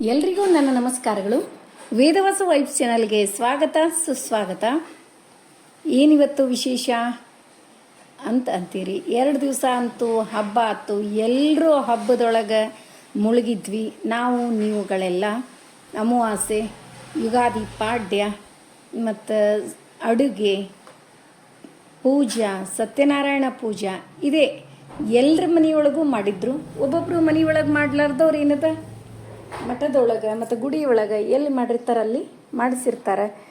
ಎಲ್ರಿಗೂ ನನ್ನ ನಮಸ್ಕಾರಗಳು. ವೇದವಾಸ ವೈಬ್ಸ್ ಚಾನಲ್ಗೆ ಸ್ವಾಗತ, ಸುಸ್ವಾಗತ. ಏನಿವತ್ತು ವಿಶೇಷ ಅಂತ ಅಂತೀರಿ? ಎರಡು ದಿವಸ ಅಂತೂ ಹಬ್ಬ ಆಯ್ತು. ಎಲ್ಲರೂ ಹಬ್ಬದೊಳಗೆ ಮುಳುಗಿದ್ವಿ. ನಾವು, ನೀವುಗಳೆಲ್ಲ. ಅಮಾವಾಸ್ಯೆ ಯುಗಾದಿ ಪಾಡ್ಯ, ಮತ್ತು ಅಡುಗೆ, ಪೂಜಾ, ಸತ್ಯನಾರಾಯಣ ಪೂಜಾ. ಇದೆ ಎಲ್ಲರ ಮನೆಯೊಳಗೂ ಮಾಡಿದ್ರು. ಒಬ್ಬೊಬ್ಬರು ಮನೆಯೊಳಗೆ ಮಾಡ್ಲಾರ್ದವ್ರು ಏನದ? ಮಠದೊಳಗೆ ಮತ್ತು ಗುಡಿ ಒಳಗೆ ಎಲ್ಲಿ ಮಾಡಿರ್ತಾರೆ ಅಲ್ಲಿ ಮಾಡಿಸಿರ್ತಾರೆ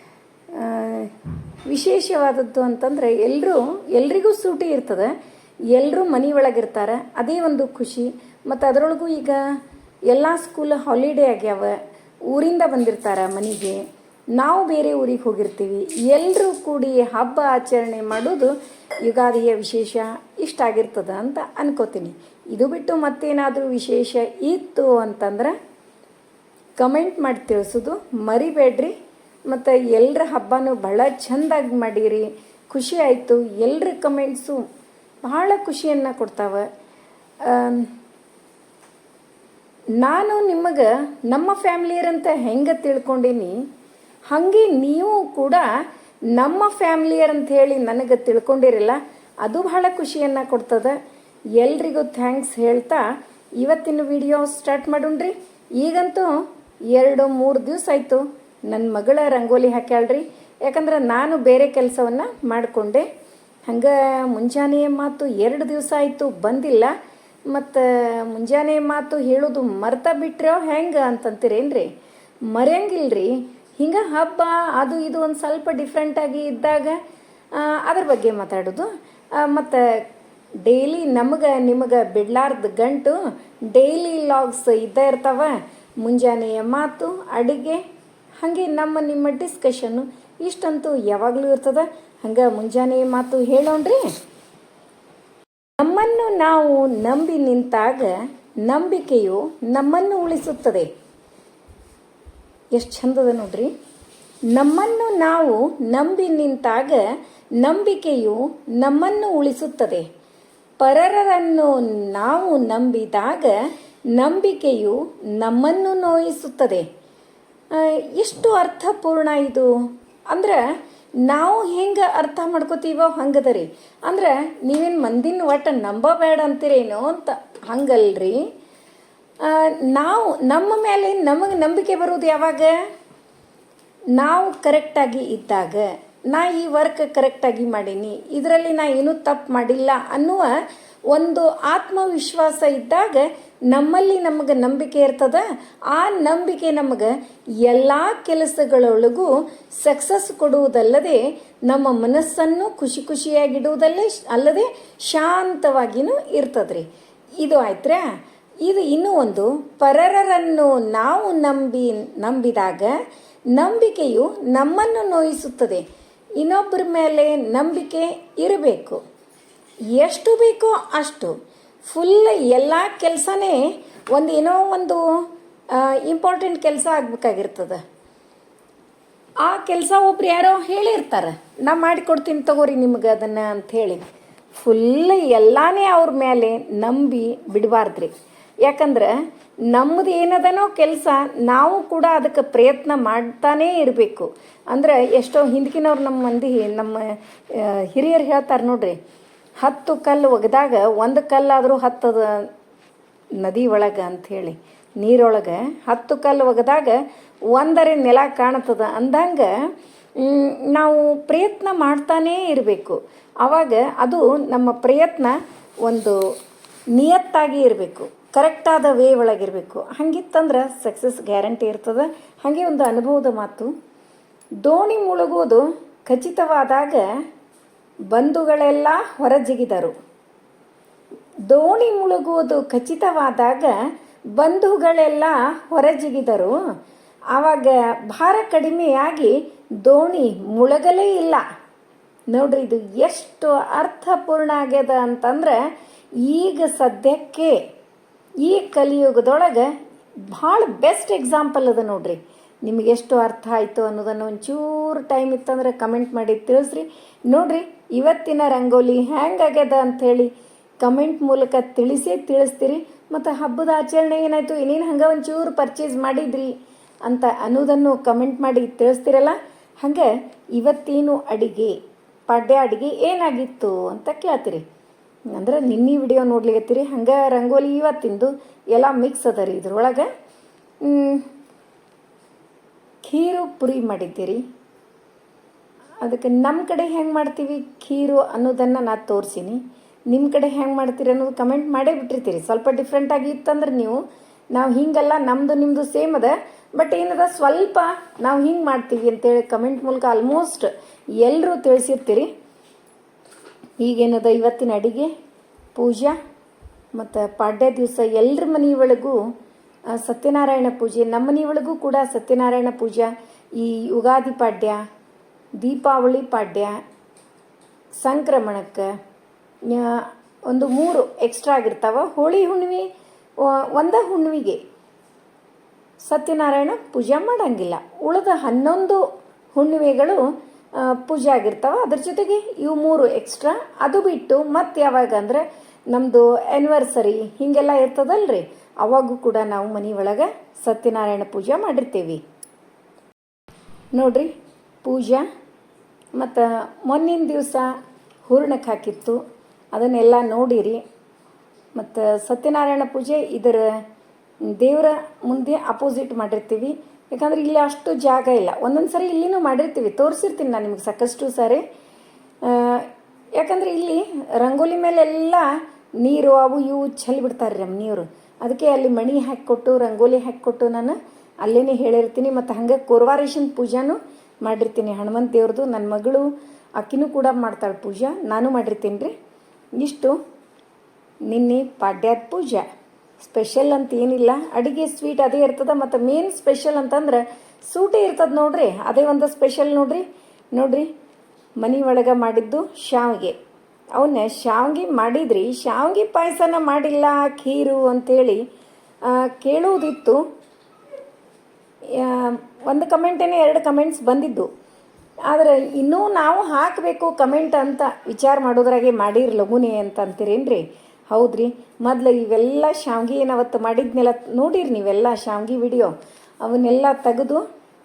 ವಿಶೇಷವಾದದ್ದು ಅಂತಂದರೆ ಎಲ್ಲರೂ ಎಲ್ರಿಗೂ ಸೂಟಿ ಇರ್ತದೆ. ಎಲ್ಲರೂ ಮನೆಯೊಳಗಿರ್ತಾರೆ ಅದೇ ಒಂದು ಖುಷಿ. ಮತ್ತು ಅದರೊಳಗೂ ಈಗ ಎಲ್ಲ ಸ್ಕೂಲ್ ಹಾಲಿಡೇ ಆಗ್ಯಾವ. ಊರಿಂದ ಬಂದಿರ್ತಾರೆ ಮನೆಗೆ. ನಾವು ಬೇರೆ ಊರಿಗೆ ಹೋಗಿರ್ತೀವಿ. ಎಲ್ಲರೂ ಕೂಡಿ ಹಬ್ಬ ಆಚರಣೆ ಮಾಡೋದು ಯುಗಾದಿಯ ವಿಶೇಷ. ಇಷ್ಟ ಆಗಿರ್ತದೆ ಅಂತ ಅನ್ಕೋತೀನಿ. ಇದು ಬಿಟ್ಟು ಮತ್ತೇನಾದರೂ ವಿಶೇಷ ಇತ್ತು ಅಂತಂದ್ರೆ ಕಮೆಂಟ್ ಮಾಡಿ ತಿಳಿಸೋದು ಮರಿಬೇಡ್ರಿ. ಮತ್ತು ಎಲ್ಲರ ಹಬ್ಬನೂ ಭಾಳ ಚೆಂದಾಗಿ ಮಾಡೀರಿ. ಖುಷಿ ಆಯಿತು. ಎಲ್ಲರ ಕಮೆಂಟ್ಸು ಭಾಳ ಖುಷಿಯನ್ನು ಕೊಡ್ತಾವೆ. ನಾನು ನಿಮಗೆ ನಮ್ಮ ಫ್ಯಾಮ್ಲಿಯರಂತ ಹೆಂಗೆ ತಿಳ್ಕೊಂಡೀನಿ, ಹಾಗೆ ನೀವು ಕೂಡ ನಮ್ಮ ಫ್ಯಾಮ್ಲಿಯರ್ ಅಂತ ಹೇಳಿ ನನಗೆ ತಿಳ್ಕೊಂಡಿರಲ್ಲ, ಅದು ಬಹಳ ಖುಷಿಯನ್ನು ಕೊಡ್ತದೆ. ಎಲ್ರಿಗೂ ಥ್ಯಾಂಕ್ಸ್ ಹೇಳ್ತಾ ಇವತ್ತಿನ ವಿಡಿಯೋ ಸ್ಟಾರ್ಟ್ ಮಾಡೋಣ್ರಿ. ಈಗಂತೂ ಎರಡು ಮೂರು ದಿವಸ ಆಯಿತು. ನನ್ನ ಮಗಳ ರಂಗೋಲಿ ಹಾಕ್ಯಾಳ್ರಿ. ಯಾಕಂದ್ರೆ ನಾನು ಬೇರೆ ಕೆಲಸವನ್ನು ಮಾಡಿಕೊಂಡೆ. ಹಂಗೆ ಮುಂಜಾನೆ ಮಾತು ಎರಡು ದಿವಸ ಆಯಿತು ಬಂದಿಲ್ಲ. ಮತ್ತು ಮುಂಜಾನೆ ಮಾತು ಹೇಳೋದು ಮರ್ತ ಬಿಟ್ರೋ ಹೆಂಗೆ ಅಂತಂತೀರೇನ್ರಿ? ಮರೆಯಂಗಿಲ್ರಿ. ಹಿಂಗೆ ಹಬ್ಬ, ಅದು ಇದು ಒಂದು ಸ್ವಲ್ಪ ಡಿಫ್ರೆಂಟಾಗಿ ಇದ್ದಾಗ ಅದ್ರ ಬಗ್ಗೆ ಮಾತಾಡೋದು. ಮತ್ತು ಡೈಲಿ ನಮಗೆ, ನಿಮಗೆ ಬಿಡ್ಲಾರ್ದ ಗಂಟು ಡೈಲಿ ಲಾಗ್ಸ್ ಇದ್ದೇ ಇರ್ತಾವ. ಮುಂಜಾನೆಯ ಮಾತು, ಅಡುಗೆ, ಹಾಗೆ ನಮ್ಮ ನಿಮ್ಮ ಡಿಸ್ಕಷನ್ನು ಇಷ್ಟಂತೂ ಯಾವಾಗಲೂ ಇರ್ತದೆ. ಹಂಗೆ ಮುಂಜಾನೆಯ ಮಾತು ಹೇಳೋಣ್ರಿ. ನಮ್ಮನ್ನು ನಾವು ನಂಬಿ ನಿಂತಾಗ ನಂಬಿಕೆಯು ನಮ್ಮನ್ನು ಉಳಿಸುತ್ತದೆ. ಎಷ್ಟು ಚಂದದ ನೋಡ್ರಿ. ನಮ್ಮನ್ನು ನಾವು ನಂಬಿ ನಿಂತಾಗ ನಂಬಿಕೆಯು ನಮ್ಮನ್ನು ಉಳಿಸುತ್ತದೆ. ಪರರನ್ನು ನಾವು ನಂಬಿದಾಗ ನಂಬಿಕೆಯು ನಮ್ಮನ್ನು ನೋಯಿಸುತ್ತದೆ. ಎಷ್ಟು ಅರ್ಥಪೂರ್ಣ ಇದು? ಅಂದ್ರೆ ನಾವು ಹೆಂಗೆ ಅರ್ಥ ಮಾಡ್ಕೋತೀವೋ ಹಂಗದರಿ ಅಂದ್ರೆ ನೀವೇನು ಮಂದಿನ ಒಟ್ಟು ನಂಬಬೇಡ ಅಂತೀರೇನೋ ಅಂತ ಹಂಗಲ್ರಿ. ನಾವು ನಮ್ಮ ಮೇಲೆ ನಮಗೆ ನಂಬಿಕೆ ಬರೋದು ಯಾವಾಗ? ನಾವು ಕರೆಕ್ಟಾಗಿ ಇದ್ದಾಗ. ನಾ ಈ ವರ್ಕ್ ಕರೆಕ್ಟಾಗಿ ಮಾಡೀನಿ. ಇದರಲ್ಲಿ ನಾ ಏನೂ ತಪ್ಪು ಮಾಡಿಲ್ಲ ಅನ್ನುವ ಒಂದು ಆತ್ಮವಿಶ್ವಾಸ ಇದ್ದಾಗ ನಮ್ಮಲ್ಲಿ ನಮಗೆ ನಂಬಿಕೆ ಇರ್ತದ. ಆ ನಂಬಿಕೆ ನಮಗೆ ಎಲ್ಲ ಕೆಲಸಗಳೊಳಗೂ ಸಕ್ಸಸ್ ಕೊಡುವುದಲ್ಲದೆ ನಮ್ಮ ಮನಸ್ಸನ್ನು ಖುಷಿ ಖುಷಿಯಾಗಿಡುವುದಲ್ಲೇ ಅಲ್ಲದೆ ಶಾಂತವಾಗಿಯೂ ಇರ್ತದ್ರಿ. ಇದು ಆಯ್ತ್ರಾ? ಇದು ಇನ್ನೂ ಒಂದು ಪರರರನ್ನು ನಾವು ನಂಬಿ, ನಂಬಿದಾಗ ನಂಬಿಕೆಯು ನಮ್ಮನ್ನು ನೋಯಿಸುತ್ತದೆ. ಇನ್ನೊಬ್ಬರ ಮೇಲೆ ನಂಬಿಕೆ ಇರಬೇಕು. ಎಷ್ಟು ಬೇಕೋ ಅಷ್ಟು. ಫುಲ್ ಎಲ್ಲ ಕೆಲಸನೇ ಒಂದು ಏನೋ ಒಂದು ಇಂಪಾರ್ಟೆಂಟ್ ಕೆಲಸ ಆಗ್ಬೇಕಾಗಿರ್ತದೆ. ಆ ಕೆಲಸ ಒಬ್ರು ಯಾರೋ ಹೇಳಿರ್ತಾರೆ. ನಾ ಮಾಡಿಕೊಡ್ತೀನಿ ತಗೋರಿ ನಿಮ್ಗೆ ಅದನ್ನು ಅಂಥೇಳಿ. ಫುಲ್ ಎಲ್ಲಾನೇ ಅವ್ರ ಮೇಲೆ ನಂಬಿ ಬಿಡಬಾರ್ದ್ರಿ. ಯಾಕಂದ್ರೆ ನಮ್ಮದು ಏನದನೋ ಕೆಲಸ, ನಾವು ಕೂಡ ಅದಕ್ಕೆ ಪ್ರಯತ್ನ ಮಾಡ್ತಾನೇ ಇರಬೇಕು. ಅಂದ್ರೆ ಎಷ್ಟೋ ಹಿಂದಕಿನವ್ರು ನಮ್ಮ ಮಂದಿ, ನಮ್ಮ ಹಿರಿಯರು ಹೇಳ್ತಾರೆ ನೋಡ್ರಿ, ಹತ್ತು ಕಲ್ಲು ಒಗೆದಾಗ ಒಂದು ಕಲ್ಲಾದರೂ ಹತ್ತದ ನದಿ ಒಳಗೆ ಅಂಥೇಳಿ ನೀರೊಳಗೆ ಹತ್ತು ಕಲ್ಲು ಒಗೆದಾಗ ಒಂದರೆ ನೆಲ ಕಾಣುತ್ತದೆ ಅಂದಂಗೆ ನಾವು ಪ್ರಯತ್ನ ಮಾಡ್ತಾನೇ ಇರಬೇಕು. ಆವಾಗ ಅದು ನಮ್ಮ ಪ್ರಯತ್ನ ಒಂದು ನಿಯತ್ತಾಗಿ ಇರಬೇಕು. ಕರೆಕ್ಟಾದ ವೇ ಒಳಗಿರಬೇಕು. ಹಂಗಿತ್ತಂದ್ರೆ ಸಕ್ಸಸ್ ಗ್ಯಾರಂಟಿ ಇರ್ತದೆ. ಹಾಗೆ ಒಂದು ಅನುಭವದ ಮಾತು. ದೋಣಿ ಮುಳುಗೋದು ಖಚಿತವಾದಾಗ ಬಂಧುಗಳೆಲ್ಲ ಹೊರಜಿಗಿದರು. ದೋಣಿ ಮುಳುಗುವುದು ಖಚಿತವಾದಾಗ ಬಂಧುಗಳೆಲ್ಲ ಹೊರಜಿಗಿದರು. ಆವಾಗ ಭಾರ ಕಡಿಮೆಯಾಗಿ ದೋಣಿ ಮುಳುಗಲೇ ಇಲ್ಲ. ನೋಡ್ರಿ, ಇದು ಎಷ್ಟು ಅರ್ಥಪೂರ್ಣ ಆಗ್ಯದ ಅಂತಂದ್ರೆ ಈಗ ಸದ್ಯಕ್ಕೆ ಈ ಕಲಿಯುಗದೊಳಗೆ ಭಾಳ ಬೆಸ್ಟ್ ಎಕ್ಸಾಂಪಲ್ ಅದ ನೋಡ್ರಿ. ನಿಮಗೆ ಎಷ್ಟು ಅರ್ಥ ಆಯಿತು ಅನ್ನೋದನ್ನು ಒಂಚೂರು ಟೈಮ್ ಇತ್ತಂದ್ರೆ ಕಮೆಂಟ್ ಮಾಡಿ ತಿಳಿಸ್ರಿ. ನೋಡ್ರಿ, ಇವತ್ತಿನ ರಂಗೋಲಿ ಹ್ಯಾಂಗಾಗ್ಯದ ಅಂಥೇಳಿ ಕಮೆಂಟ್ ಮೂಲಕ ತಿಳಿಸಿ ತಿಳಿಸ್ತೀರಿ. ಮತ್ತು ಹಬ್ಬದ ಆಚರಣೆ ಏನಾಯಿತು, ಇನ್ನೇನು ಹಂಗೆ ಒಂಚೂರು ಪರ್ಚೇಸ್ ಮಾಡಿದ್ರಿ ಅಂತ ಅನ್ನೋದನ್ನು ಕಮೆಂಟ್ ಮಾಡಿ ತಿಳಿಸ್ತಿರಲ್ಲ? ಹಂಗೆ ಇವತ್ತೇನು ಅಡಿಗೆ, ಪಾಡ್ಯ ಅಡಿಗೆ ಏನಾಗಿತ್ತು ಅಂತ ಕೇಳ್ತೀರಿ. ಅಂದ್ರೆ ನಿನ್ನೆ ವಿಡಿಯೋ ನೋಡ್ಲಿಕತ್ತೀರಿ ಹಂಗೆ ರಂಗೋಲಿ ಇವತ್ತಿಂದು ಎಲ್ಲ ಮಿಕ್ಸ್ ಅದ ರೀ ಇದ್ರೊಳಗೆ. ಖೀರು ಪುರಿ ಮಾಡಿದ್ದೀರಿ. ಅದಕ್ಕೆ ನಮ್ಮ ಕಡೆ ಹೆಂಗೆ ಮಾಡ್ತೀವಿ? ಖೀರು ಅನ್ನೋದನ್ನು ನಾನು ತೋರಿಸೀನಿ. ನಿಮ್ಮ ಕಡೆ ಹೆಂಗೆ ಮಾಡ್ತೀರಿ ಅನ್ನೋದು ಕಮೆಂಟ್ ಮಾಡೇ ಬಿಟ್ಟಿರ್ತೀರಿ. ಸ್ವಲ್ಪ ಡಿಫ್ರೆಂಟಾಗಿ ಇತ್ತಂದ್ರೆ ನೀವು, ನಾವು ಹಿಂಗಲ್ಲ ನಮ್ಮದು ನಿಮ್ಮದು ಸೇಮ್ ಅದ. ಬಟ್ ಏನದ, ಸ್ವಲ್ಪ ನಾವು ಹಿಂಗೆ ಮಾಡ್ತೀವಿ ಅಂತೇಳಿ ಕಮೆಂಟ್ ಮೂಲಕ ಆಲ್ಮೋಸ್ಟ್ ಎಲ್ಲರೂ ತಿಳಿಸಿರ್ತೀರಿ. ಈಗೇನದ ಇವತ್ತಿನ ಅಡಿಗೆ? ಪೂಜಾ? ಮತ್ತು ಪಾಡ್ಯ ದಿವಸ ಎಲ್ಲರ ಮನೆ ಒಳಗೂ ಸತ್ಯನಾರಾಯಣ ಪೂಜೆ. ನಮ್ಮ ಮನೆ ಒಳಗೂ ಕೂಡ ಸತ್ಯನಾರಾಯಣ ಪೂಜಾ. ಈ ಯುಗಾದಿ ಪಾಡ್ಯ, ದೀಪಾವಳಿ ಪಾಡ್ಯ, ಸಂಕ್ರಮಣಕ್ಕೆ ಒಂದು ಮೂರು ಎಕ್ಸ್ಟ್ರಾ ಆಗಿರ್ತಾವ. ಹೋಳಿ ಹುಣ್ಣಿಮೆ ಒಂದ ಹುಣ್ಣಿಮೆಗೆ ಸತ್ಯನಾರಾಯಣ ಪೂಜೆ ಮಾಡಂಗಿಲ್ಲ. ಉಳಿದ ಹನ್ನೊಂದು ಹುಣ್ಣಿಮೆಗಳು ಪೂಜೆ ಆಗಿರ್ತಾವೆ. ಅದ್ರ ಜೊತೆಗೆ ಇವು ಮೂರು ಎಕ್ಸ್ಟ್ರಾ ಅದು ಬಿಟ್ಟು ಮತ್ತೆ ಯಾವಾಗ ಅಂದ್ರೆ ನಮ್ಮದು ಆ್ಯನಿವರ್ಸರಿ ಹೀಗೆಲ್ಲ ಇರ್ತದಲ್ರಿ? ಅವಾಗೂ ಕೂಡ ನಾವು ಮನೆ ಒಳಗೆ ಸತ್ಯನಾರಾಯಣ ಪೂಜೆ ಮಾಡಿರ್ತೀವಿ. ನೋಡ್ರಿ, ಪೂಜಾ ಮತ್ತು ಮೊನ್ನಿನ ದಿವಸ ಹೂರ್ಣಕ್ಕೆ ಹಾಕಿತ್ತು. ಅದನ್ನೆಲ್ಲ ನೋಡಿರಿ. ಮತ್ತು ಸತ್ಯನಾರಾಯಣ ಪೂಜೆ ಇದರ ದೇವರ ಮುಂದೆ ಅಪೋಸಿಟ್ ಮಾಡಿರ್ತೀವಿ. ಯಾಕಂದ್ರೆ ಇಲ್ಲಿ ಅಷ್ಟು ಜಾಗ ಇಲ್ಲ. ಒಂದೊಂದು ಸರಿ ಇಲ್ಲಿನೂ ಮಾಡಿರ್ತೀವಿ. ತೋರಿಸಿರ್ತೀನಿ ನಾನು ನಿಮಗೆ ಸಾಕಷ್ಟು ಸಾರಿ. ಯಾಕಂದ್ರೆ ಇಲ್ಲಿ ರಂಗೋಲಿ ಮೇಲೆಲ್ಲ ನೀರು, ಅವು ಇವು ಚೆಲ್ಲಿ ಬಿಡ್ತಾರೆ ನಮ್ಮ ನೀರು ಅದಕ್ಕೆ ಅಲ್ಲಿ ಮಣಿ ಹಾಕಿಕೊಟ್ಟು, ರಂಗೋಲಿ ಹಾಕಿಕೊಟ್ಟು ನಾನು ಅಲ್ಲೇ ಹೇಳಿರ್ತೀನಿ. ಮತ್ತು ಹಂಗೆ ಕೋರ್ವಾರೇಶನ್ ಪೂಜಾನು ಮಾಡಿರ್ತೀನಿ. ಹನುಮಂತ ದೇವ್ರದ್ದು ನನ್ನ ಮಗಳು, ಅಕ್ಕಿನೂ ಕೂಡ ಮಾಡ್ತಾಳೆ ಪೂಜಾ. ನಾನು ಮಾಡಿರ್ತೀನಿ ರೀ. ಇಷ್ಟು ನಿನ್ನೆ ಪಾಡ್ಯಾದ ಪೂಜೆ. ಸ್ಪೆಷಲ್ ಅಂತ ಏನಿಲ್ಲ. ಅಡಿಗೆ ಸ್ವೀಟ್ ಅದೇ ಇರ್ತದೆ, ಮತ್ತು ಮೇನ್ ಸ್ಪೆಷಲ್ ಅಂತಂದ್ರೆ ಸೂಟೇ ಇರ್ತದೆ ನೋಡ್ರಿ. ಅದೇ ಒಂದು ಸ್ಪೆಷಲ್ ನೋಡ್ರಿ. ನೋಡ್ರಿ, ಮನೆ ಒಳಗೆ ಮಾಡಿದ್ದು ಶಾವಿಗೆ. ಅವನ್ನ ಶಾವಿಗೆ ಮಾಡಿದ್ರಿ. ಶಾವಿಗೆ ಪಾಯಸನ ಮಾಡಿಲ್ಲ ಖೀರು ಅಂತೇಳಿ ಕೇಳುವುದಿತ್ತು. ಒಂದು ಕಮೆಂಟೇನೆ ಎರಡು ಕಮೆಂಟ್ಸ್ ಬಂದಿದ್ದು. ಆದರೆ ಇನ್ನೂ ನಾವು ಹಾಕಬೇಕು ಕಮೆಂಟ್ ಅಂತ ವಿಚಾರ ಮಾಡೋದ್ರಾಗೆ ಮಾಡಿರಿ ಲಘುನೇ ಅಂತ ಅಂತೀರೇನ್ರಿ? ಹೌದ್ರಿ? ಮೊದ್ಲು ಇವೆಲ್ಲ ಶಾವ್ಗಿ ಏನಾವತ್ತು ಮಾಡಿದ್ನೆಲ್ಲ ನೋಡಿರಿ ನೀವೆಲ್ಲ ಶಾವ್ಗಿ ವಿಡಿಯೋ? ಅವನ್ನೆಲ್ಲ ತೆಗೆದು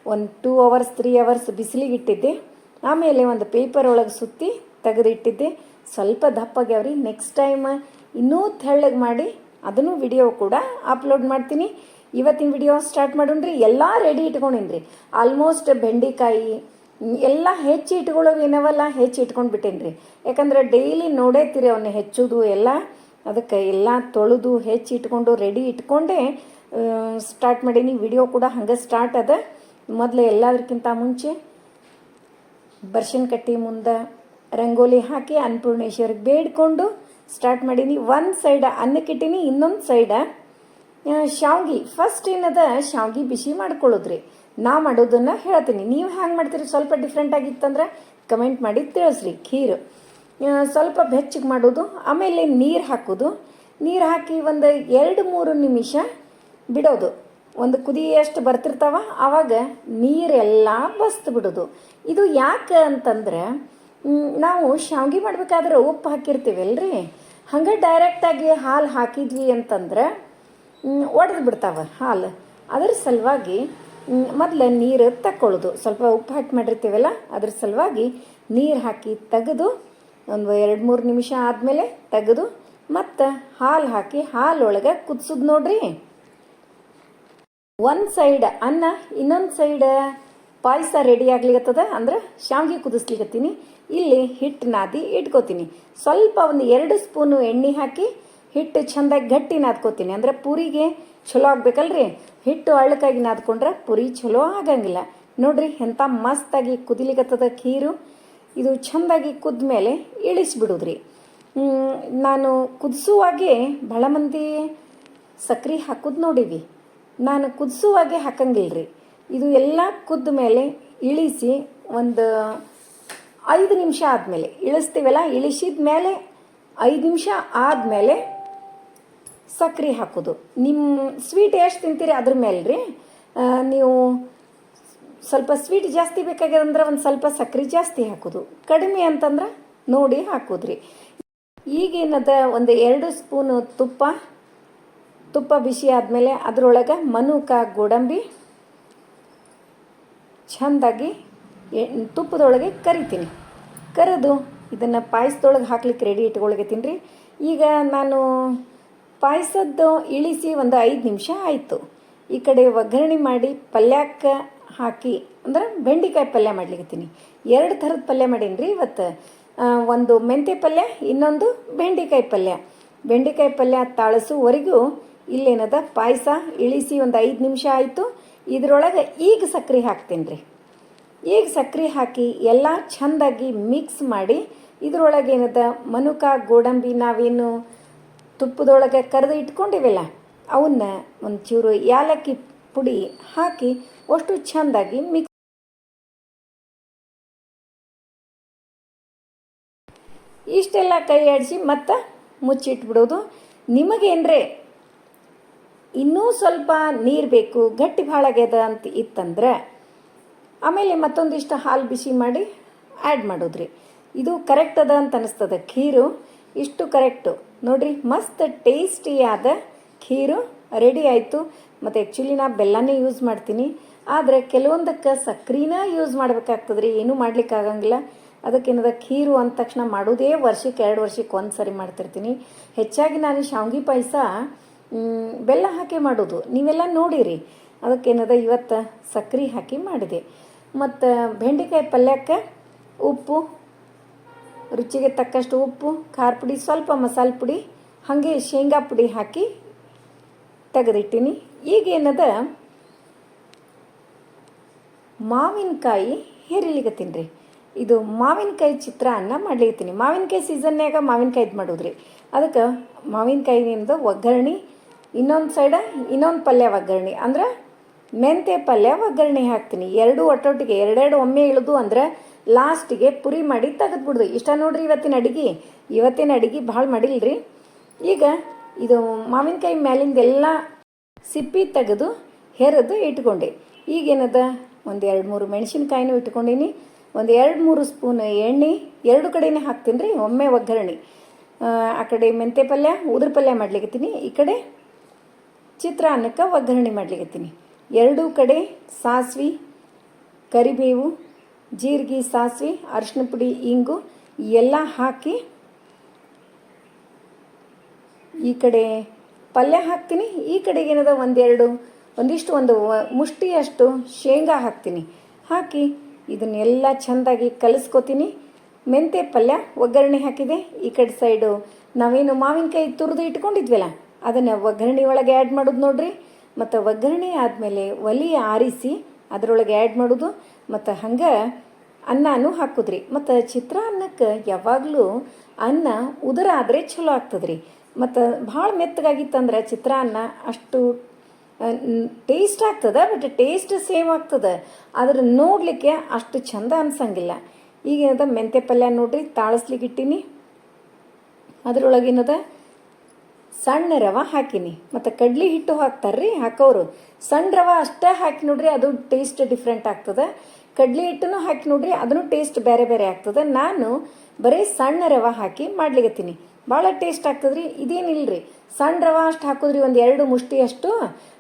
ಒಂದು ಟೂ ಅವರ್ಸ್ ತ್ರೀ ಅವರ್ಸ್ ಬಿಸಿಲಿಗೆ ಇಟ್ಟಿದ್ದೆ. ಆಮೇಲೆ ಒಂದು ಪೇಪರ್ ಒಳಗೆ ಸುತ್ತಿ ತೆಗೆದಿಟ್ಟಿದ್ದೆ ಸ್ವಲ್ಪ ದಪ್ಪಾಗ್ಯಾವ್ರಿ ನೆಕ್ಸ್ಟ್ ಟೈಮ್ ಇನ್ನೂ ತೆಳ್ಳಗೆ ಮಾಡಿ ಅದನ್ನು ವಿಡಿಯೋ ಕೂಡ ಅಪ್ಲೋಡ್ ಮಾಡ್ತೀನಿ. ಇವತ್ತಿನ ವಿಡಿಯೋ ಸ್ಟಾರ್ಟ್ ಮಾಡೋಣ್ರಿ. ಎಲ್ಲ ರೆಡಿ ಇಟ್ಕೊಂಡಿನ್ರಿ. ಆಲ್ಮೋಸ್ಟ್ ಬೆಂಡೆಕಾಯಿ, ಎಲ್ಲ ಹೆಚ್ಚು ಇಟ್ಕೊಳ್ಳೋವು ಏನವಲ್ಲ, ಹೆಚ್ಚು ಇಟ್ಕೊಂಡು ಬಿಟ್ಟೇನ್ರಿ ಯಾಕಂದ್ರೆ ಡೈಲಿ ನೋಡೇತಿರಿ ಅವನ್ನ ಹೆಚ್ಚೋದು ಎಲ್ಲ. ಅದಕ್ಕೆ ಎಲ್ಲ ತೊಳೆದು ಹೆಚ್ಚಿ ಇಟ್ಕೊಂಡು ರೆಡಿ ಇಟ್ಕೊಂಡೇ ಸ್ಟಾರ್ಟ್ ಮಾಡೀನಿ. ವಿಡಿಯೋ ಕೂಡ ಹಂಗೆ ಸ್ಟಾರ್ಟ್ ಅದ. ಮೊದಲು ಎಲ್ಲದಕ್ಕಿಂತ ಮುಂಚೆ ಬರ್ಷನ್ ಕಟ್ಟಿ ಮುಂದೆ ರಂಗೋಲಿ ಹಾಕಿ ಅನ್ನಪೂರ್ಣೇಶ್ವರಿಗೆ ಬೇಡ್ಕೊಂಡು ಸ್ಟಾರ್ಟ್ ಮಾಡೀನಿ. ಒಂದು ಸೈಡ ಅನ್ನಕ್ಕಿಟ್ಟೀನಿ ಇನ್ನೊಂದು ಸೈಡ ಶಾವ್ಗಿ. ಫಸ್ಟ್ ಏನದ? ಶಾವ್ಗಿ ಬಿಸಿ ಮಾಡ್ಕೊಳ್ಳೋದ್ರಿ. ನಾ ಮಾಡೋದನ್ನ ಹೇಳ್ತೀನಿ. ನೀವು ಹ್ಯಾಂಗೆ ಮಾಡ್ತೀರಿ? ಸ್ವಲ್ಪ ಡಿಫ್ರೆಂಟ್ ಆಗಿತ್ತಂದ್ರೆ ಕಮೆಂಟ್ ಮಾಡಿ ತಿಳಿಸ್ರಿ. ಖೀರು. ಸ್ವಲ್ಪ ಬೆಚ್ಚಗೆ ಮಾಡೋದು, ಆಮೇಲೆ ನೀರು ಹಾಕೋದು. ನೀರು ಹಾಕಿ ಒಂದು ಎರಡು ಮೂರು ನಿಮಿಷ ಬಿಡೋದು. ಒಂದು ಕುದಿಯಷ್ಟು ಬರ್ತಿರ್ತಾವ ಆವಾಗ ನೀರೆಲ್ಲ ಬಸ್ತು ಬಿಡೋದು. ಇದು ಯಾಕೆ ಅಂತಂದ್ರೆ ನಾವು ಶಾವ್ಗಿ ಮಾಡ್ಬೇಕಾದ್ರೆ ಉಪ್ಪು ಹಾಕಿರ್ತೀವಲ್ರಿ? ಹಂಗೆ ಡೈರೆಕ್ಟಾಗಿ ಹಾಲು ಹಾಕಿದ್ವಿ ಅಂತಂದ್ರೆ ಒಡೆದು ಬಿಡ್ತಾವ ಹಾಲು. ಅದ್ರ ಸಲುವಾಗಿ ಮೊದಲು ನೀರು ತಕ್ಕೊಳ್ಳೋದು. ಸ್ವಲ್ಪ ಉಪ್ಪು ಹಾಕಿ ಮಾಡಿರ್ತೀವಲ್ಲ, ಅದ್ರ ಸಲುವಾಗಿ ನೀರು ಹಾಕಿ ತೆಗೆದು ಒಂದು ಎರಡು ಮೂರು ನಿಮಿಷ ಆದಮೇಲೆ ತೆಗೆದು ಮತ್ತು ಹಾಲು ಹಾಕಿ, ಹಾಲೊಳಗೆ ಕುದಿಸೋದು ನೋಡ್ರಿ. ಒಂದು ಸೈಡ್ ಅನ್ನ, ಇನ್ನೊಂದು ಸೈಡ್ ಪಾಯಸ ರೆಡಿ ಆಗ್ಲಿಕತ್ತದ, ಅಂದ್ರೆ ಶಾವಿಗೆ ಕುದಿಸ್ಲಿಕ್ಕತ್ತೀನಿ ಇಲ್ಲಿ ಹಿಟ್ಟು ನಾದಿ ಇಟ್ಕೋತೀನಿ. ಸ್ವಲ್ಪ ಒಂದು ಎರಡು ಸ್ಪೂನು ಎಣ್ಣೆ ಹಾಕಿ ಹಿಟ್ಟು ಚೆಂದಾಗಿ ಗಟ್ಟಿ ನಾದ್ಕೋತೀನಿ. ಅಂದ್ರೆ ಪೂರಿಗೆ ಚಲೋ ಆಗ್ಬೇಕಲ್ರಿ. ಹಿಟ್ಟು ಅಳ್ಳಕಾಗಿ ನಾದ್ಕೊಂಡ್ರೆ ಪುರಿ ಚಲೋ ಆಗಂಗಿಲ್ಲ. ನೋಡ್ರಿ ಎಂಥ ಮಸ್ತಾಗಿ ಕುದಿಲಿಕತ್ತದ ಖೀರು. ಇದು ಚೆಂದಾಗಿ ಕುದ್ದ ಮೇಲೆ ಇಳಿಸ್ಬಿಡೋದ್ರಿ ನಾನು ಕುದಿಸುವಾಗೆ ಭಾಳ ಮಂದಿ ಸಕ್ರೆ ಹಾಕೋದು ನೋಡೀವಿ. ನಾನು ಕುದಿಸುವಾಗೆ ರೀ ಇದು ಎಲ್ಲ ಕುದ್ದ ಮೇಲೆ ಇಳಿಸಿ ಒಂದು ಐದು ನಿಮಿಷ ಆದಮೇಲೆ, ಇಳಿಸ್ತೀವಲ್ಲ, ಇಳಿಸಿದ ಮೇಲೆ ಐದು ನಿಮಿಷ ಆದಮೇಲೆ ಸಕ್ರೆ ಹಾಕೋದು. ನಿಮ್ಮ ಸ್ವೀಟ್ ಎಷ್ಟು ತಿಂತೀರಿ ಅದ್ರ ಮೇಲೆ ರೀ ನೀವು ಸ್ವಲ್ಪ ಸ್ವೀಟ್ ಜಾಸ್ತಿ ಬೇಕಾಗ್ಯದಂದ್ರೆ ಒಂದು ಸ್ವಲ್ಪ ಸಕ್ಕರೆ ಜಾಸ್ತಿ ಹಾಕೋದು. ಕಡಿಮೆ ಅಂತಂದ್ರೆ ನೋಡಿ ಹಾಕೋದ್ರಿ. ಈಗೇನದ ಒಂದು ಎರಡು ಸ್ಪೂನು ತುಪ್ಪ ತುಪ್ಪ ಬಿಸಿ ಆದಮೇಲೆ ಅದರೊಳಗೆ ಮನುಕ ಗೋಡಂಬಿ ಚೆಂದಾಗಿ ತುಪ್ಪದೊಳಗೆ ಕರಿತೀನಿ. ಕರೆದು ಇದನ್ನು ಪಾಯಸದೊಳಗೆ ಹಾಕ್ಲಿಕ್ಕೆ ರೆಡಿ ಇಟ್ಕೊಳಗತ್ತೀನಿ ರೀ ಈಗ ನಾನು ಪಾಯಸದ್ದು ಇಳಿಸಿ ಒಂದು ಐದು ನಿಮಿಷ ಆಯಿತು. ಈ ಕಡೆ ಒಗ್ಗರಣೆ ಮಾಡಿ ಪಲ್ಯಕ್ಕೆ ಹಾಕಿ, ಅಂದ್ರೆ ಬೆಂಡೆಕಾಯಿ ಪಲ್ಯ ಮಾಡ್ಲಿಕತ್ತೀನಿ ಎರಡು ಥರದ ಪಲ್ಯ ಮಾಡೀನಿ ರೀ ಇವತ್ತು ಒಂದು ಮೆಂತ್ಯ ಪಲ್ಯ, ಇನ್ನೊಂದು ಬೆಂಡೆಕಾಯಿ ಪಲ್ಯ. ಬೆಂಡೆಕಾಯಿ ಪಲ್ಯ ತಾಳಸುವರೆಗೂ ಇಲ್ಲೇನದ, ಪಾಯಸ ಇಳಿಸಿ ಒಂದು ಐದು ನಿಮಿಷ ಆಯಿತು. ಇದರೊಳಗೆ ಈಗ ಸಕ್ಕರೆ ಹಾಕ್ತೀನಿ ರೀ ಈಗ ಸಕ್ಕರೆ ಹಾಕಿ ಎಲ್ಲ ಚೆಂದಾಗಿ ಮಿಕ್ಸ್ ಮಾಡಿ, ಇದರೊಳಗೇನದ ಮನುಕ, ಗೋಡಂಬಿ ನಾವೇನು ತುಪ್ಪದೊಳಗೆ ಕರೆದು ಇಟ್ಕೊಂಡಿವಲ್ಲ, ಅವನ್ನ ಒಂಚೂರು ಏಲಕ್ಕಿ ಪುಡಿ ಹಾಕಿ ಅಷ್ಟು ಚೆಂದಾಗಿ ಮಿಕ್ಸ್ ಇಷ್ಟೆಲ್ಲ ಕೈ ಆಡಿಸಿ ಮತ್ತೆ ಮುಚ್ಚಿಟ್ಬಿಡೋದು. ನಿಮಗೇನ್ರೆ ಇನ್ನೂ ಸ್ವಲ್ಪ ನೀರು ಬೇಕು, ಗಟ್ಟಿ ಭಾಳ ಆಗ್ಯದ ಅಂತ ಇತ್ತಂದ್ರೆ ಆಮೇಲೆ ಮತ್ತೊಂದಿಷ್ಟು ಹಾಲು ಬಿಸಿ ಮಾಡಿ ಆ್ಯಡ್ ಮಾಡೋದ್ರಿ. ಇದು ಕರೆಕ್ಟ್ ಅದ ಅಂತ ಅನಿಸ್ತದ ಖೀರು. ಇಷ್ಟು ಕರೆಕ್ಟು ನೋಡ್ರಿ, ಮಸ್ತ್ ಟೇಸ್ಟಿಯಾದ ಖೀರು. ರೆಡಿ ಆಯಿತು. ಮತ್ತು ಆ್ಯಕ್ಚುಲಿ ನಾ ಬೆಲ್ಲನೇ ಯೂಸ್ ಮಾಡ್ತೀನಿ. ಆದರೆ ಕೆಲವೊಂದಕ್ಕೆ ಸಕ್ರಿನ ಯೂಸ್ ಮಾಡ್ಬೇಕಾಗ್ತದೆ ರೀ ಏನೂ ಮಾಡ್ಲಿಕ್ಕೆ ಆಗಂಗಿಲ್ಲ. ಅದಕ್ಕೇನದ ಖೀರು ಅಂದ ತಕ್ಷಣ ಮಾಡೋದೇ ವರ್ಷಕ್ಕೆ ಎರಡು ವರ್ಷಕ್ಕೆ ಒಂದು ಸರಿ ಮಾಡ್ತಿರ್ತೀನಿ. ಹೆಚ್ಚಾಗಿ ನಾನು ಶಾವ್ಗಿ ಪಾಯಸ ಬೆಲ್ಲ ಹಾಕಿ ಮಾಡೋದು. ನೀವೆಲ್ಲ ನೋಡಿರಿ. ಅದಕ್ಕೇನದ ಇವತ್ತು ಸಕ್ರೆ ಹಾಕಿ ಮಾಡಿದೆ. ಮತ್ತು ಬೆಂಡೆಕಾಯಿ ಪಲ್ಯಕ್ಕೆ ಉಪ್ಪು, ರುಚಿಗೆ ತಕ್ಕಷ್ಟು ಉಪ್ಪು, ಖಾರ ಪುಡಿ, ಸ್ವಲ್ಪ ಮಸಾಲೆ ಪುಡಿ, ಹಾಗೆ ಶೇಂಗಾ ಪುಡಿ ಹಾಕಿ ತೆಗೆದಿಟ್ಟಿನಿ. ಈಗೇನದ ಮಾವಿನಕಾಯಿ ಹೆರಿಲಿಗತ್ತೀನಿ ರೀ ಇದು ಮಾವಿನಕಾಯಿ ಚಿತ್ರಾನ್ನ ಮಾಡ್ಲಿಕತ್ತೀನಿ ಮಾವಿನಕಾಯಿ ಸೀಸನ್ಯಾಗ ಮಾವಿನಕಾಯಿ ಇದು ಮಾಡೋದ್ರಿ. ಅದಕ್ಕೆ ಮಾವಿನಕಾಯಿನಿಂದ ಒಗ್ಗರಣೆ, ಇನ್ನೊಂದು ಸೈಡ ಇನ್ನೊಂದು ಪಲ್ಯ ಒಗ್ಗರಣೆ. ಅಂದ್ರೆ ಮೆಂತೆ ಪಲ್ಯ ಒಗ್ಗರಣೆ ಹಾಕ್ತೀನಿ. ಎರಡು ಒಟ್ಟೊಟ್ಟಿಗೆ, ಎರಡೆರಡು ಒಮ್ಮೆ ಇಳಿದು ಅಂದ್ರೆ ಲಾಸ್ಟಿಗೆ ಪುರಿ ಮಾಡಿ ತೆಗೆದ್ಬಿಡ್ದು. ಇಷ್ಟ ನೋಡ್ರಿ ಇವತ್ತಿನ ಅಡಿಗೆ? ಇವತ್ತಿನ ಅಡಿಗೆ ಭಾಳ ಮಾಡಿಲ್ರಿ. ಈಗ ಇದು ಮಾವಿನಕಾಯಿ ಮ್ಯಾಲಿಂದೆಲ್ಲ ಸಿಪ್ಪಿ ತೆಗೆದು, ಹೆರೆದು ಇಟ್ಕೊಂಡೆ. ಈಗೇನದ? ಒಂದು ಎರಡು ಮೂರು ಮೆಣಸಿನ್ಕಾಯಿನೂ ಇಟ್ಕೊಂಡೀನಿ. ಒಂದು ಎರಡು ಮೂರು ಸ್ಪೂನ್ ಎಣ್ಣೆ ಎರಡು ಕಡೆನೇ ಹಾಕ್ತೀನಿ ರೀ ಒಮ್ಮೆ ಒಗ್ಗರಣೆ. ಆ, ಕಡೆ ಮೆಂತೆ ಪಲ್ಯ ಉದ್ರ ಪಲ್ಯ ಮಾಡ್ಲಿಕ್ಕೆತ್ತೀನಿ ಈ ಕಡೆ ಚಿತ್ರಾನ್ನಕ್ಕೆ ಒಗ್ಗರಣೆ ಮಾಡ್ಲಿಕ್ಕೆತ್ತೀನಿ ಎರಡೂ ಕಡೆ ಸಾಸ್ವಿ ಕರಿಬೇವು ಜೀರಿಗೆ ಸಾಸಿವೆ ಅರಿಶಿನ ಪುಡಿ ಇಂಗು ಎಲ್ಲ ಹಾಕಿ ಈ ಕಡೆ ಪಲ್ಯ ಹಾಕ್ತೀನಿ. ಈ ಕಡೆಗೆ ಏನದ ಒಂದೆರಡು ಒಂದಿಷ್ಟು ಒಂದು ಮುಷ್ಟಿಯಷ್ಟು ಶೇಂಗಾ ಹಾಕ್ತೀನಿ. ಹಾಕಿ ಇದನ್ನೆಲ್ಲ ಚೆಂದಾಗಿ ಕಲಿಸ್ಕೋತೀನಿ. ಮೆಂತೆ ಪಲ್ಯ, ಒಗ್ಗರಣೆ ಹಾಕಿದೆ. ಈ ಕಡೆ ಸೈಡು ನಾವೇನು ಮಾವಿನಕಾಯಿ ತುರಿದು ಇಟ್ಕೊಂಡಿದ್ವಲ್ಲ, ಅದನ್ನು ಒಗ್ಗರಣೆ ಒಳಗೆ ಆ್ಯಡ್ ಮಾಡೋದು ನೋಡ್ರಿ. ಮತ್ತು ಒಗ್ಗರಣೆ ಆದಮೇಲೆ ಒಲಿ ಆರಿಸಿ ಅದರೊಳಗೆ ಆ್ಯಡ್ ಮಾಡೋದು. ಮತ್ತು ಹಂಗೆ ಅನ್ನನೂ ಹಾಕುದ್ರಿ. ಮತ್ತು ಚಿತ್ರಾನ್ನಕ್ಕೆ ಯಾವಾಗಲೂ ಅನ್ನ ಉದರ ಆದರೆ ಚಲೋ ಆಗ್ತದ್ರಿ. ಮತ್ತು ಭಾಳ ಮೆತ್ತಗಾಗಿತ್ತಂದ್ರೆ ಚಿತ್ರಾನ್ನ ಅಷ್ಟು ಟೇಸ್ಟ್ ಆಗ್ತದೆ ಬಟ್ ಟೇಸ್ಟ್ ಸೇಮ್ ಆಗ್ತದೆ. ಆದ್ರೆ ನೋಡಲಿಕ್ಕೆ ಅಷ್ಟು ಚಂದ ಅನ್ಸಂಗಿಲ್ಲ. ಈಗೇನದ ಮೆಂತೆ ಪಲ್ಯ ನೋಡ್ರಿ ತಾಳಿಸ್ಲಿಕ್ಕೆ ಇಟ್ಟೀನಿ. ಅದರೊಳಗೇನದ ಸಣ್ಣ ರವೆ ಹಾಕಿನಿ. ಮತ್ತು ಕಡ್ಲಿ ಹಿಟ್ಟು ಹಾಕ್ತಾರ್ರಿ, ಹಾಕೋರು. ಸಣ್ಣ ರವೆ ಅಷ್ಟೇ ಹಾಕಿ ನೋಡ್ರಿ, ಅದು ಟೇಸ್ಟ್ ಡಿಫ್ರೆಂಟ್ ಆಗ್ತದೆ. ಕಡ್ಲಿ ಹಿಟ್ಟನ್ನು ಹಾಕಿ ನೋಡ್ರಿ, ಅದನ್ನು ಟೇಸ್ಟ್ ಬೇರೆ ಬೇರೆ ಆಗ್ತದೆ. ನಾನು ಬರೀ ಸಣ್ಣ ರವೆ ಹಾಕಿ ಮಾಡ್ಲಿಕತ್ತೀನಿ. ಭಾಳ ಟೇಸ್ಟ್ ಆಗ್ತದ್ರಿ. ರೀ ಸಣ್ಣ ರವೆ ಅಷ್ಟು ಹಾಕಿದ್ರಿ, ಒಂದು ಎರಡು ಮುಷ್ಟಿಯಷ್ಟು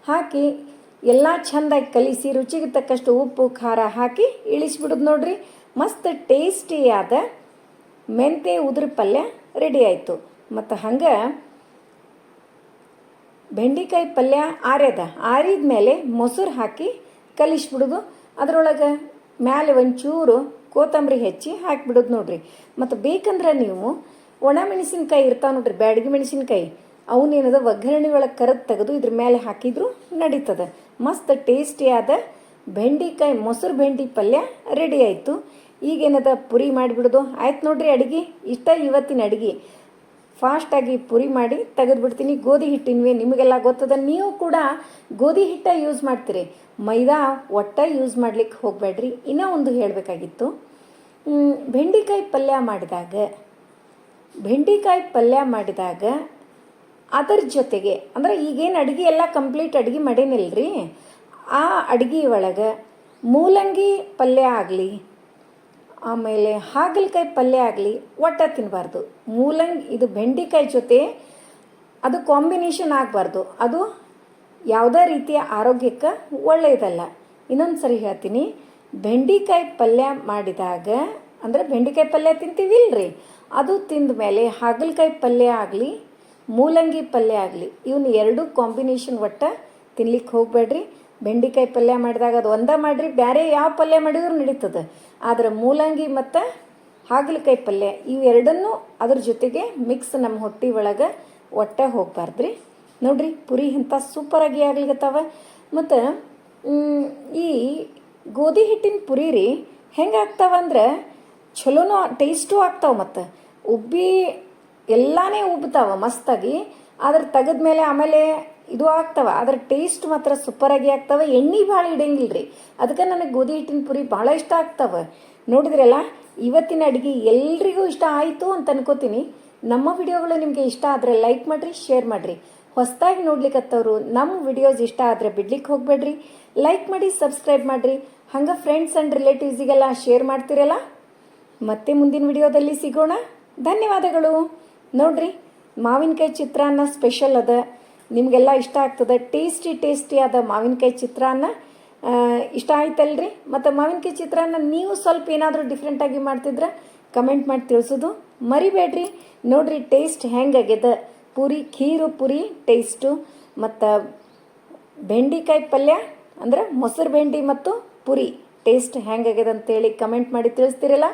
ಹಾಕಿ ಎಲ್ಲ ಚೆಂದಾಗಿ ಕಲಿಸಿ, ರುಚಿಗೆ ತಕ್ಕಷ್ಟು ಉಪ್ಪು, ಖಾರ ಹಾಕಿ ಇಳಿಸ್ಬಿಡೋದು ನೋಡ್ರಿ. ಮಸ್ತ್ ಟೇಸ್ಟಿಯಾದ ಮೆಂತೆ ಉದ್ರ ಪಲ್ಯ ರೆಡಿ ಆಯಿತು. ಮತ್ತು ಹಂಗೆ ಬೆಂಡೆಕಾಯಿ ಪಲ್ಯ ಆರ್ಯದ. ಆರಿದ ಮೇಲೆ ಮೊಸರು ಹಾಕಿ ಕಲಿಸ್ಬಿಡೋದು. ಅದರೊಳಗೆ ಮ್ಯಾಲೆ ಒಂಚೂರು ಕೊತ್ತಂಬರಿ ಹೆಚ್ಚಿ ಹಾಕಿಬಿಡೋದು ನೋಡ್ರಿ. ಮತ್ತು ಬೇಕಂದ್ರೆ ನೀವು ಒಣ ಮೆಣಸಿನ್ಕಾಯಿ ಇರ್ತಾವೆ ನೋಡ್ರಿ, ಬ್ಯಾಡಗಿ ಮೆಣಸಿನ್ಕಾಯಿ. ಅವನೇನದ ಒಗ್ಗರಣೆ ಒಳಗೆ ಕರೆದು ತೆಗೆದು ಇದ್ರ ಮೇಲೆ ಹಾಕಿದ್ರು ನಡೀತದೆ. ಮಸ್ತ್ ಟೇಸ್ಟಿಯಾದ ಬೆಂಡಿಕಾಯಿ, ಮೊಸರು ಬೆಂಡಿ ಪಲ್ಯ ರೆಡಿ ಆಯಿತು. ಈಗೇನದ ಪುರಿ ಮಾಡಿಬಿಡೋದು. ಆಯ್ತು ನೋಡ್ರಿ ಅಡುಗೆ, ಇಷ್ಟ ಇವತ್ತಿನ ಅಡುಗೆ. ಫಾಸ್ಟಾಗಿ ಪುರಿ ಮಾಡಿ ತೆಗೆದುಬಿಡ್ತೀನಿ. ಗೋಧಿ ಹಿಟ್ಟಿನ್ವಿ, ನಿಮಗೆಲ್ಲ ಗೊತ್ತದ, ನೀವು ಕೂಡ ಗೋಧಿ ಹಿಟ್ಟ ಯೂಸ್ ಮಾಡ್ತೀರಿ. ಮೈದಾ ಒಟ್ಟ ಯೂಸ್ ಮಾಡ್ಲಿಕ್ಕೆ ಹೋಗಬೇಡ್ರಿ ಇನ್ನೂ ಒಂದು ಹೇಳಬೇಕಾಗಿತ್ತು. ಬೆಂಡಿಕಾಯಿ ಪಲ್ಯ ಮಾಡಿದಾಗ ಬೆಂಡಿಕಾಯಿ ಪಲ್ಯ ಮಾಡಿದಾಗ ಅದರ ಜೊತೆಗೆ, ಅಂದ್ರೆ ಈಗೇನು ಅಡುಗೆ ಎಲ್ಲ ಕಂಪ್ಲೀಟ್ ಅಡುಗೆ ಮಾಡೇನಿಲ್ರಿ? ಆ ಅಡುಗೆ ಒಳಗೆ ಮೂಲಂಗಿ ಪಲ್ಯ ಆಗಲಿ, ಆಮೇಲೆ ಹಾಗಲಕಾಯಿ ಪಲ್ಯ ಆಗಲಿ ಒಟ್ಟ ತಿನ್ನಬಾರ್ದು ಮೂಲಂಗಿ ಇದು ಬೆಂಡೆಕಾಯಿ ಜೊತೆ ಅದು ಕಾಂಬಿನೇಷನ್ ಆಗಬಾರ್ದು. ಅದು ಯಾವುದೇ ರೀತಿಯ ಆರೋಗ್ಯಕ್ಕೆ ಒಳ್ಳೆಯದಲ್ಲ ಇನ್ನೊಂದು ಸರಿ ಹೇಳ್ತೀನಿ, ಬೆಂಡಿಕಾಯಿ ಪಲ್ಯ ಮಾಡಿದಾಗ ಅಂದರೆ ಬೆಂಡೆಕಾಯಿ ಪಲ್ಯ ತಿಂತೀವಿ ಇಲ್ರಿ ಅದು ತಿಂದ ಮೇಲೆ ಹಾಗಲಕಾಯಿ ಪಲ್ಯ ಆಗಲಿ, ಮೂಲಂಗಿ ಪಲ್ಯ ಆಗಲಿ ಇವನ್ನ ಎರಡೂ ಕಾಂಬಿನೇಷನ್ ಒಟ್ಟು ತಿನ್ಲಿಕ್ಕೆ ಹೋಗಬೇಡ್ರಿ. ಬೆಂಡೆಕಾಯಿ ಪಲ್ಯ ಮಾಡಿದಾಗ ಅದು ಒಂದೇ ಮಾಡಿರಿ ಬೇರೆ ಯಾವ ಪಲ್ಯ ಮಾಡಿದ್ರು ನಡೀತದೆ. ಆದರೆ ಮೂಲಂಗಿ ಮತ್ತು ಹಾಗಲಕಾಯಿ ಪಲ್ಯ ಇವೆರಡನ್ನೂ ಅದ್ರ ಜೊತೆಗೆ ಮಿಕ್ಸ್ ನಮ್ಮ ಹೊಟ್ಟೆ ಒಳಗೆ ಒಟ್ಟೆ ಹೋಗ್ಬಾರ್ದ್ರಿ. ನೋಡ್ರಿ, ಪುರಿ ಇಂಥ ಸೂಪರಾಗಿ ಆಗ್ಲಿಕತ್ತಾವ. ಮತ್ತು ಈ ಗೋಧಿ ಹಿಟ್ಟಿನ ಪುರಿ ರೀ ಹೆಂಗೆ ಆಗ್ತಾವ ಅಂದ್ರೆ ಚಲೋನೂ ಟೇಸ್ಟು ಆಗ್ತಾವೆ ಮತ್ತು. ಉಬ್ಬಿ ಎಲ್ಲನೇ ಉಬ್ತಾವೆ ಮಸ್ತಾಗಿ, ಆದ್ರೆ ತೆಗೆದ್ಮೇಲೆ ಆಮೇಲೆ ಇದು ಆಗ್ತಾವ. ಅದ್ರ ಟೇಸ್ಟ್ ಮಾತ್ರ ಸೂಪರಾಗಿ ಆಗ್ತಾವ. ಎಣ್ಣೆ ಭಾಳ ಇಡಂಗಿಲ್ಲ ರೀ ಅದಕ್ಕೆ ನನಗೆ ಗೋಧಿ ಹಿಟ್ಟಿನ ಪುರಿ ಭಾಳ ಇಷ್ಟ ಆಗ್ತಾವ. ನೋಡಿದ್ರಲ್ಲ, ಇವತ್ತಿನ ಅಡುಗೆ ಎಲ್ರಿಗೂ ಇಷ್ಟ ಆಯಿತು ಅಂತ ಅನ್ಕೋತೀನಿ. ನಮ್ಮ ವಿಡಿಯೋಗಳು ನಿಮಗೆ ಇಷ್ಟ ಆದರೆ ಲೈಕ್ ಮಾಡಿರಿ, ಶೇರ್ ಮಾಡಿರಿ. ಹೊಸದಾಗಿ ನೋಡ್ಲಿಕ್ಕತ್ತವರು ನಮ್ಮ ವಿಡಿಯೋಸ್ ಇಷ್ಟ ಆದರೆ ಬಿಡ್ಲಿಕ್ಕೆ ಹೋಗಬೇಡ್ರಿ. ಲೈಕ್ ಮಾಡಿ, ಸಬ್ಸ್ಕ್ರೈಬ್ ಮಾಡಿರಿ. ಹಂಗೆ ಫ್ರೆಂಡ್ಸ್ ಆ್ಯಂಡ್ ರಿಲೇಟಿವ್ಸಿಗೆಲ್ಲ ಶೇರ್ ಮಾಡ್ತೀರಲ್ಲ? ಮತ್ತೆ ಮುಂದಿನ ವಿಡಿಯೋದಲ್ಲಿ ಸಿಗೋಣ. ಧನ್ಯವಾದಗಳು. ನೋಡ್ರಿ, ಮಾವಿನಕಾಯಿ ಚಿತ್ರಾನ್ನ ಸ್ಪೆಷಲ್ ಅದ. ನಿಮಗೆಲ್ಲ ಇಷ್ಟ ಆಗ್ತದೆ ಟೇಸ್ಟಿ ಟೇಸ್ಟಿ ಆದ ಮಾವಿನಕಾಯಿ ಚಿತ್ರಾನ್ನ. ಇಷ್ಟ ಆಯ್ತಲ್ರಿ? ಮತ್ತು ಮಾವಿನಕಾಯಿ ಚಿತ್ರಾನ್ನ ನೀವು ಸ್ವಲ್ಪ ಏನಾದರೂ ಡಿಫ್ರೆಂಟಾಗಿ ಮಾಡ್ತಿದ್ರೆ ಕಮೆಂಟ್ ಮಾಡಿ ತಿಳಿಸೋದು ಮರಿಬೇಡ್ರಿ. ನೋಡ್ರಿ ಟೇಸ್ಟ್ ಹೆಂಗಾಗ್ಯದ ಪೂರಿ, ಖೀರು ಪುರಿ ಟೇಸ್ಟು ಮತ್ತು ಬೆಂಡಿಕಾಯಿ ಪಲ್ಯ ಅಂದ್ರೆ ಮೊಸರು ಬೆಂಡಿ ಮತ್ತು ಪುರಿ ಟೇಸ್ಟ್ ಹೆಂಗಾಗ್ಯದ ಅಂತೇಳಿ ಕಮೆಂಟ್ ಮಾಡಿ ತಿಳಿಸ್ತೀರಲ್ಲ.